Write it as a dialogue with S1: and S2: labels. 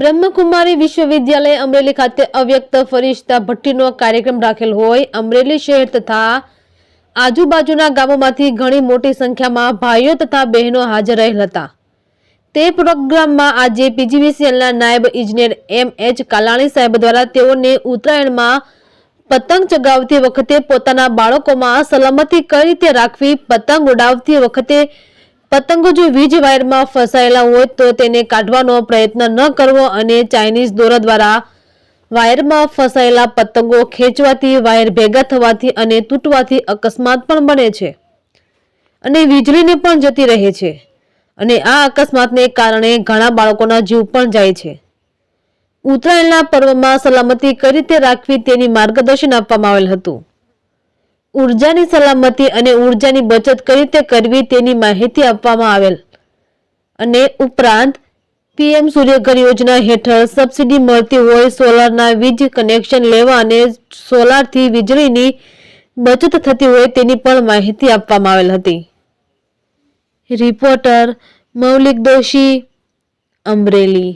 S1: બ્રહ્મકુમારી વિશ્વવિદ્યાલય અમરેલી ખાતે અવ્યક્ત ફરિશ્તા ભઠ્ઠીનો કાર્યક્રમ રાખેલ હોય. અમરેલી શહેર તથા આજુબાજુના ગામોમાંથી ઘણી મોટી સંખ્યામાં ભાઈઓ તથા બહેનો હાજર રહેલ હતા. તે પ્રોગ્રામમાં આજે પીજીવીસીએલના નાયબ ઇજનેર એમ એચ કાલાણી સાહેબ દ્વારા તેઓને ઉત્તરાયણમાં પતંગ ચગાવતી વખતે પોતાના બાળકોમાં સલામતી કઈ રીતે રાખવી, પતંગ ઉડાવતી વખતે પતંગો જો વીજ વાયરમાં ફસાયેલા હોય તો તેને કાઢવાનો પ્રયત્ન ન કરવો અને ચાઇનીઝ દોરા દ્વારા વાયરમાં ફસાયેલા પતંગો ખેંચવાથી, વાયર ભેગા થવાથી અને તૂટવાથી અકસ્માત પણ બને છે અને વીજળીને પણ જતી રહે છે. અને આ અકસ્માતને કારણે ઘણા બાળકોના જીવ પણ જાય છે. ઉત્તરાયણના પર્વમાં સલામતી કઈ રીતે રાખવી તેની માર્ગદર્શન આપવામાં આવેલ હતું? ઉર્જાની સલામતી અને ઉર્જાની બચત કઈ રીતે કરવી તેની માહિતી આપવામાં આવેલ. અને ઉપરાંત, પીએમ સૂર્યઘર યોજના હેઠળ સબસિડી મળતી હોય સોલારના વીજ કનેક્શન લેવા અને સોલારથી વીજળીની બચત થતી હોય તેની પણ માહિતી આપવામાં આવેલ હતી. રિપોર્ટર મૌલિક દોશી, અમરેલી.